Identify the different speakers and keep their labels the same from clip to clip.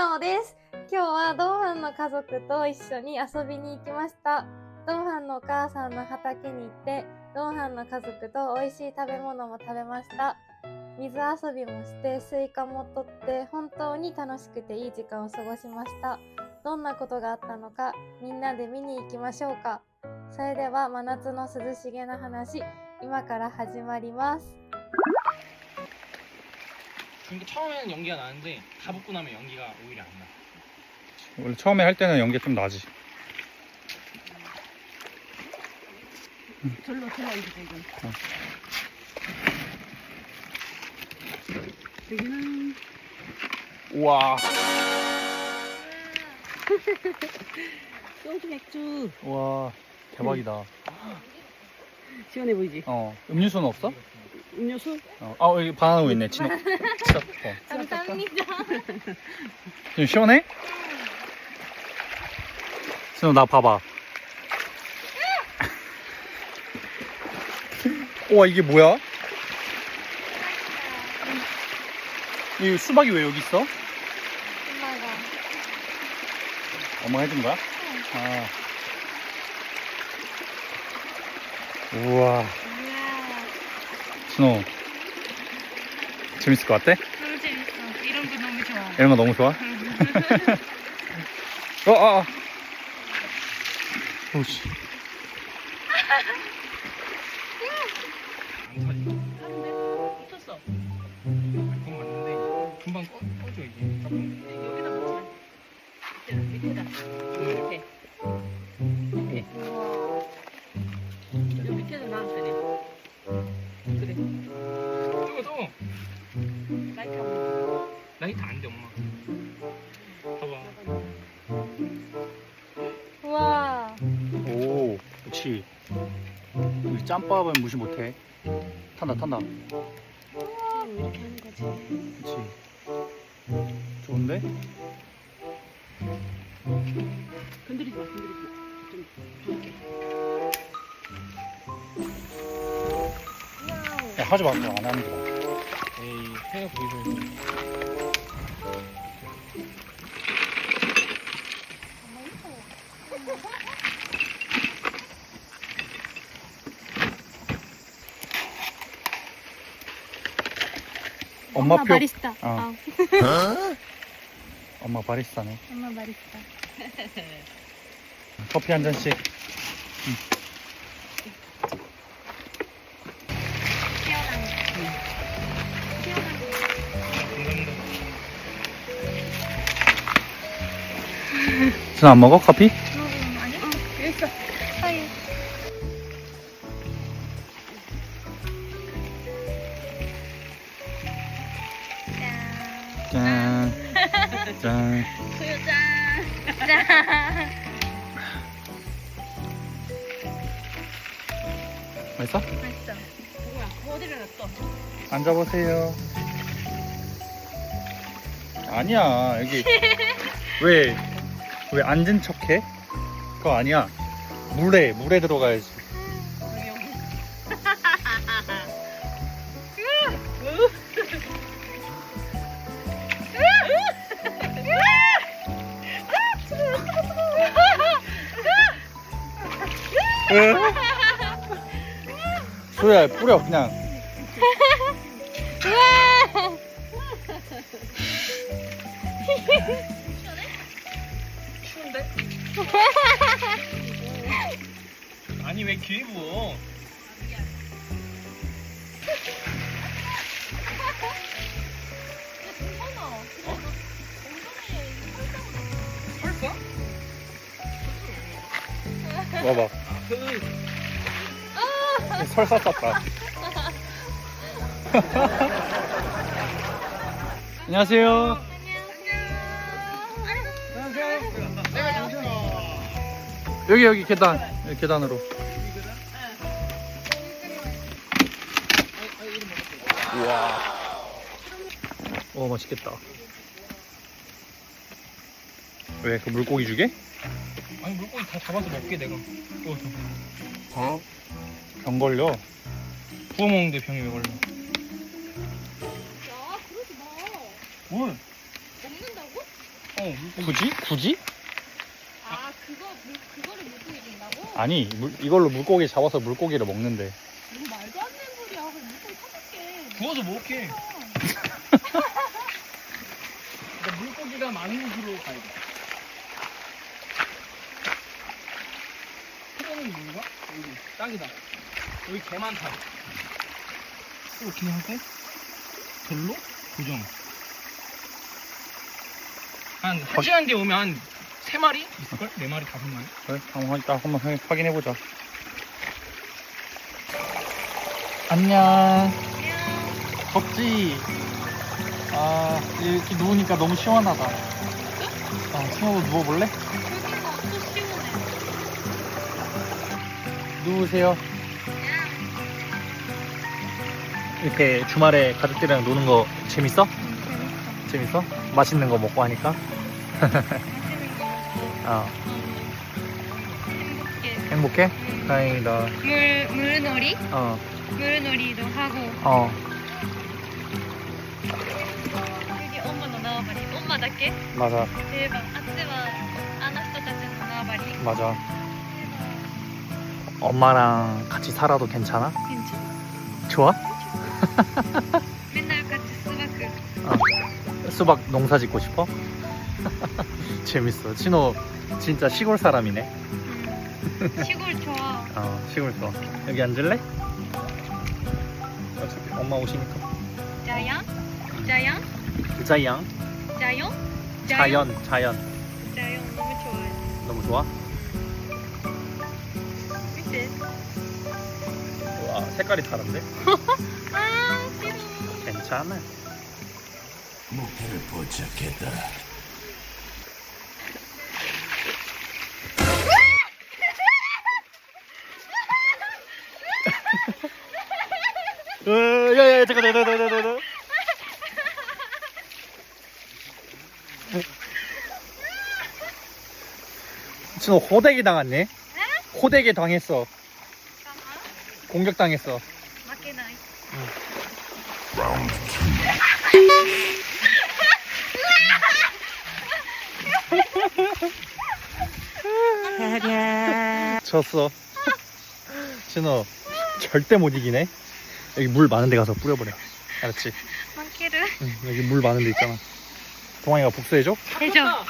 Speaker 1: にちは、ちのです。今日はドンファンの家族と一緒に遊びに行きました。ドンファンのお母さんの畑に行って、ドンファンの家族と美味しい食べ物も食べました。水遊びもして、スイカも取って、本当に楽しくていい時間を過ごしました。どんなことがあったのか、みんなで見に行きましょうか。それでは、真夏の涼しげな話、今から始まります。
Speaker 2: 그러니까 처음에는 연기가 나는데 다 붓고 나면 연기가 오히려 안 나.
Speaker 3: 원래 처음에 할 때는 연기가 좀 나지.
Speaker 4: 절로 들어가 있어 이거. 여기는
Speaker 3: 우와.
Speaker 4: 소주 맥주
Speaker 3: 우와. 대박이다.
Speaker 4: 시원해 보이지?
Speaker 3: 어. 음료수는 없어?
Speaker 4: 음료수?
Speaker 3: 어. 아, 여기 바나나 있네. 진호. 진짜. 어.
Speaker 1: 감사합니다.
Speaker 3: 좀 시원해? 진호, 나 봐봐. 우와, 이게 뭐야? 이 수박이 왜 여기 있어?
Speaker 1: 엄마가.
Speaker 3: 엄마가 해준 거야? 아. 우와. 진호. 재밌을 것 같아?
Speaker 1: 너무 재밌어. 이런 거 너무 좋아.
Speaker 3: 이런 거 너무 좋아? 어, 아, 아. 오씨.
Speaker 4: 붙었어.
Speaker 2: 그건 맞는데 금방 꺼, 꺼져 이게 조금.
Speaker 4: 여기다 붙지. 밑에다. 밑에. 밑에. 라이트 한번.
Speaker 2: 라이트 안돼 엄마. 봐봐.
Speaker 1: 우와.
Speaker 3: 오, 역시. 우리 짬밥은 무시 못해. 탄다, 탄다.
Speaker 4: 음, 이렇게 하는 거지.
Speaker 3: 그치. 좋은데?
Speaker 4: 건드리지 마. 건드리지 마. 좀 부을게.
Speaker 3: 야, 하지 마. 그냥 안 하는 거야.
Speaker 2: 해가 보이서.
Speaker 3: 엄마 표.
Speaker 1: 바리스타.
Speaker 3: 어. 엄마 바리스타네.
Speaker 1: 엄마 바리스타.
Speaker 3: 커피 한 잔씩. 진아 안 먹어? 커피?
Speaker 1: 아니? 어, 여기 있어. 사이.
Speaker 3: 짠. 짠.
Speaker 1: 소유짠. 짠.
Speaker 3: 맛있어?
Speaker 1: 맛있어.
Speaker 4: 뭐야? 어디를 놨어?
Speaker 3: 앉아보세요. 아니야, 여기. 왜, 왜 앉은 척 해? 그거 아니야. 물에, 물에 들어가야지. 소야, 뿌려, 그냥.
Speaker 2: 추운데? 아니 왜 귀에 부어? 설까?
Speaker 3: 봐봐. 설사 쌌다. 안녕하세요. 여기 여기 계단 여기 계단으로. 우와. 오 맛있겠다. 왜 그 물고기 주게?
Speaker 2: 아니 물고기 다 잡아서 먹게 내가. 어?
Speaker 3: 병 걸려.
Speaker 2: 구워 먹는데 병이 왜 걸려? 뭘?
Speaker 1: 먹는다고?
Speaker 2: 어 물고기
Speaker 3: 굳이? 굳이?
Speaker 1: 아 그거 물, 그거를 물고기 준다고?
Speaker 3: 아니 물- 이걸로 물고기 잡아서 물고기를 먹는데
Speaker 1: 뭐 말도 안 되는 소리야. 그럼 물고기 사줄게.
Speaker 2: 구워서 먹을게 그러니까 물고기가 많은 곳으로 가야 돼 이거는 뭔가? 여기 딱이다 여기 개 많다 이렇게 하고 별로? 고정 한 1시간 뒤에 오면 한 3마리? 있을걸? 4마리, 5마리?
Speaker 3: 그래 한번 이따 한번 확- 확인해 보자 안녕 덥지? 아 이렇게 누우니까 너무 시원하다 어, 친구도 누워볼래?
Speaker 1: 여기가 또 시원해.
Speaker 3: 누우세요 이렇게 주말에 가족들이랑 노는 거 재밌어? 재밌어? 맛있는 거 먹고 하니까? 어.
Speaker 1: 행복해?
Speaker 3: 다행이다.
Speaker 1: 물, 물놀이?
Speaker 3: 어.
Speaker 1: 물놀이도 하고.
Speaker 3: 어.
Speaker 1: 여기 엄마도 나와버리. 엄마 답게?
Speaker 3: 맞아.
Speaker 1: 대박. 아츠와 아나토타츠의 나와버리.
Speaker 3: 맞아. 엄마랑 같이 살아도 괜찮아?
Speaker 1: 괜찮아.
Speaker 3: 좋아?
Speaker 1: 맨날 같이 수박. 그- 어.
Speaker 3: 수박 농사 짓고 싶어? 재밌어. 진호 진짜 시골 사람이네.
Speaker 1: 음. 시골 좋아.
Speaker 3: 어, 시골 좋아. 여기 앉을래? 어차피 엄마 오시니까.
Speaker 1: 자양? 자양?
Speaker 3: 자양,
Speaker 1: 자연?
Speaker 3: 자연, 자연.
Speaker 1: 자연 너무 좋아해.
Speaker 3: 너무 좋아?
Speaker 1: 밑에.
Speaker 3: 와, 색깔이 다른데?
Speaker 1: 아 싫어.
Speaker 3: 괜찮아.
Speaker 5: 목표를 포착했다.
Speaker 3: 어, 야, 야, 잠깐, 잠깐, 잠깐, 잠깐, 잠깐. 진호 호되게 당했네? 호되게 당했어.
Speaker 1: 잠깐만.
Speaker 3: 공격당했어.
Speaker 1: 負けない。
Speaker 3: 졌어. 진호 절대 못 이기네. 여기 물 많은 데 가서 뿌려버려 알았지?
Speaker 1: 만키를
Speaker 3: 응, 여기 물 많은 데 있잖아 동아이가 복수해줘?
Speaker 2: 해줘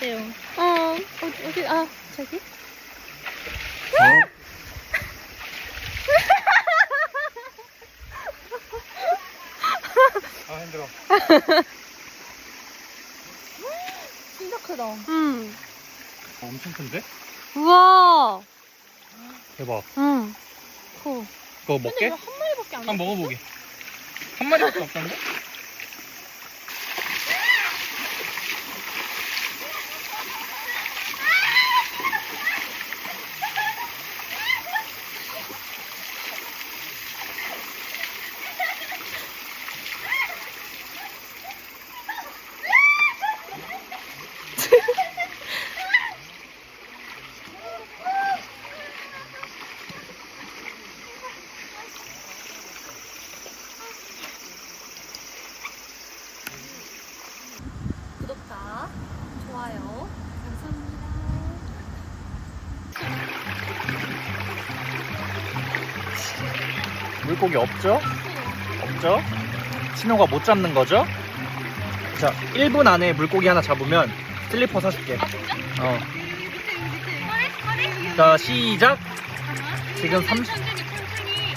Speaker 2: 또
Speaker 1: 잡혔대요. 어, 어디, 어디, 아, 저기?
Speaker 3: 아 힘들어.
Speaker 1: 진짜 크다. 응.
Speaker 3: 엄청 큰데?
Speaker 1: 우와.
Speaker 3: 대박.
Speaker 1: 응. 커.
Speaker 3: 그거 먹게?
Speaker 1: 한 마리밖에 안
Speaker 2: 한번 먹어보게 한 마리밖에 없다는데?
Speaker 3: 물고기 없죠? 없죠? 신호가 못 잡는 거죠? 자, 1분 안에 물고기 하나 잡으면 슬리퍼 사줄게.
Speaker 1: 아?
Speaker 3: 어. 자, 시작.
Speaker 1: 잠깐만.
Speaker 3: 지금 삼-
Speaker 1: 천천히, 천천히.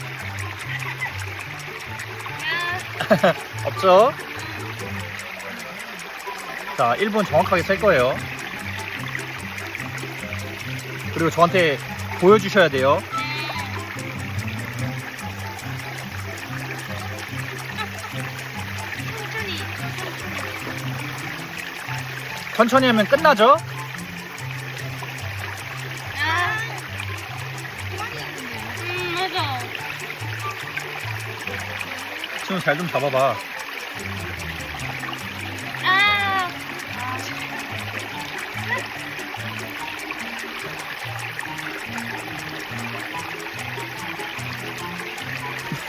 Speaker 1: 야,
Speaker 3: 없죠? 자, 1분 정확하게 셀 거예요. 그리고 저한테 보여주셔야 돼요. 천천히 하면 끝나죠?
Speaker 1: 음 맞아.
Speaker 3: 지금 잘 좀 잡아봐.
Speaker 1: 아.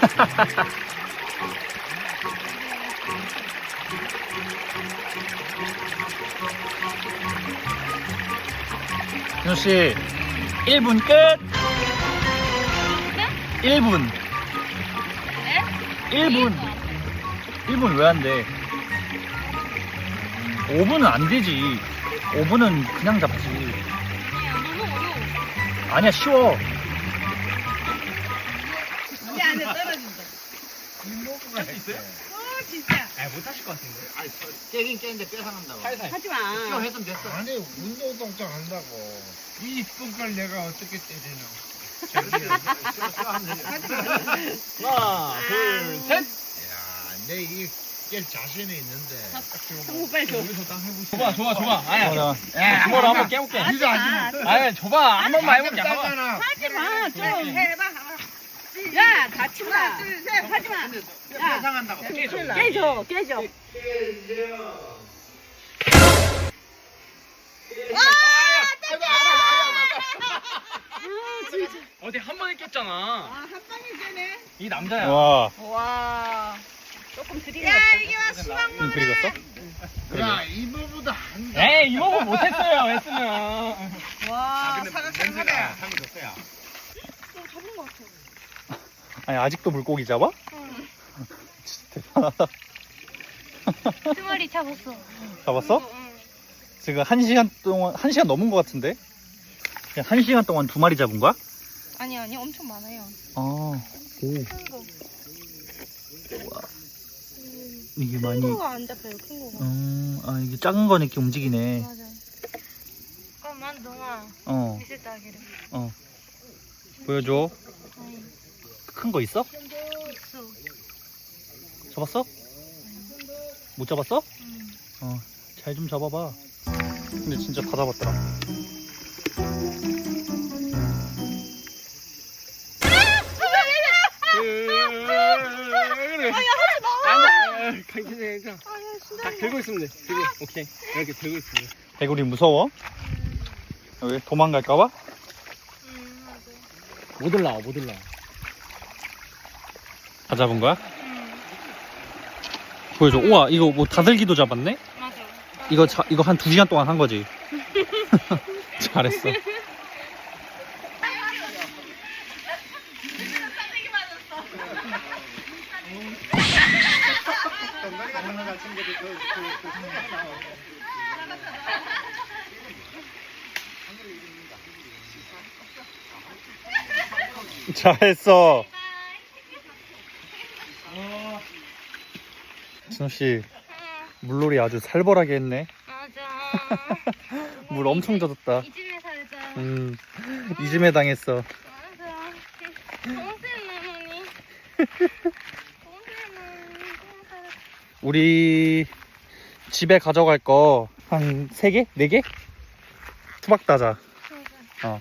Speaker 3: 진호 씨, 1분 끝! 1분. 1분. 1분 왜 안 돼? 5분은 안 되지. 5분은 그냥 잡지.
Speaker 1: 너무 어려워.
Speaker 3: 아니야, 쉬워.
Speaker 4: 이 안에 떨어진다.
Speaker 2: 할수 있어요?
Speaker 4: 어 진짜.
Speaker 2: 아 못하실 것 같은데.
Speaker 5: 아니, 깨긴 깨는데 뺏어간다고.
Speaker 2: 살살
Speaker 4: 하지 마.
Speaker 5: 이거 했으면 됐어.
Speaker 6: 아니 운동 동작 한다고. 이 이쁜걸 내가 어떻게 때리노?
Speaker 2: 하나 둘 셋.
Speaker 6: 야내이 깰 자신이 있는데.
Speaker 4: 성우 빨리 줘.
Speaker 2: 여기서 딱 해보시 줘봐 줘봐 줘봐. 아니야.
Speaker 3: 어,
Speaker 2: 야 주먹으로 한번 깨볼게.
Speaker 6: 니도 아직
Speaker 2: 아니 줘봐. 한 번만 해볼게. 한 번.
Speaker 6: 짜잖아.
Speaker 4: 하지 마. 좀. 해봐. 야 같이 마. 하지 마. 야
Speaker 5: 뺏어간다고.
Speaker 4: 깨줘 깨줘.
Speaker 2: 어디 한 번에 깼잖아
Speaker 4: 아한 방에 되네.
Speaker 2: 이 남자야
Speaker 3: 와,
Speaker 4: 와. 조금 드리는
Speaker 2: 야
Speaker 4: 이게 와 수박
Speaker 3: 좀 그리겠어?
Speaker 6: 야 이모보다 한다
Speaker 2: 에이 이모부 못했어요 했으면
Speaker 4: 와 사각사각하네.
Speaker 2: 상이 줬어요
Speaker 3: 아 니, 아직도 물고기 잡아? 진짜 대단하다.
Speaker 1: 두 마리 잡았어.
Speaker 3: 잡았어? 지금 한 시간 동안, 한 시간 넘은 것 같은데? 그냥 한 시간 동안 두 마리 잡은 거야?
Speaker 1: 아니 아니 엄청 많아요.
Speaker 3: 아, 오.
Speaker 1: 큰 거.
Speaker 3: 이게 많이,
Speaker 1: 큰 거가 안 잡혀요. 큰 거가.
Speaker 3: 음, 아, 이게 작은 거는 이렇게 움직이네.
Speaker 1: 맞아. 잠깐만 동아
Speaker 3: 어,
Speaker 1: 미세 따기를.
Speaker 3: 보여줘.
Speaker 1: 아니
Speaker 3: 큰 거 있어? 잡았어? 못 잡았어?
Speaker 1: 음.
Speaker 3: 어, 잘 좀 잡아봐. 근데 진짜 다 잡았더라.
Speaker 2: 딱 들고 있으면 돼 들고 오케이 이렇게 들고 있으면 돼
Speaker 3: 개구리 무서워? 왜? 도망갈까봐?
Speaker 1: 음 맞아.
Speaker 2: 못 올라와 못 올라와
Speaker 3: 다 잡은 거야?
Speaker 1: 음
Speaker 3: 보여줘. 우와, 이거 뭐 다슬기도 잡았네?
Speaker 1: 맞아.
Speaker 3: 이거 자, 이거 한두 시간 동안 한 거지. 잘했어. 잘했어. 진호 씨, 물놀이 아주 살벌하게 했네.
Speaker 1: 맞아.
Speaker 3: 물 엄청 젖었다.
Speaker 1: 이 집에 살자.
Speaker 3: 음, 이즘에 당했어.
Speaker 1: 맞아. 동생 나무니. 동생 나무니.
Speaker 3: 우리 집에 가져갈 거 한 세 개 네 개 투박 따자. 어.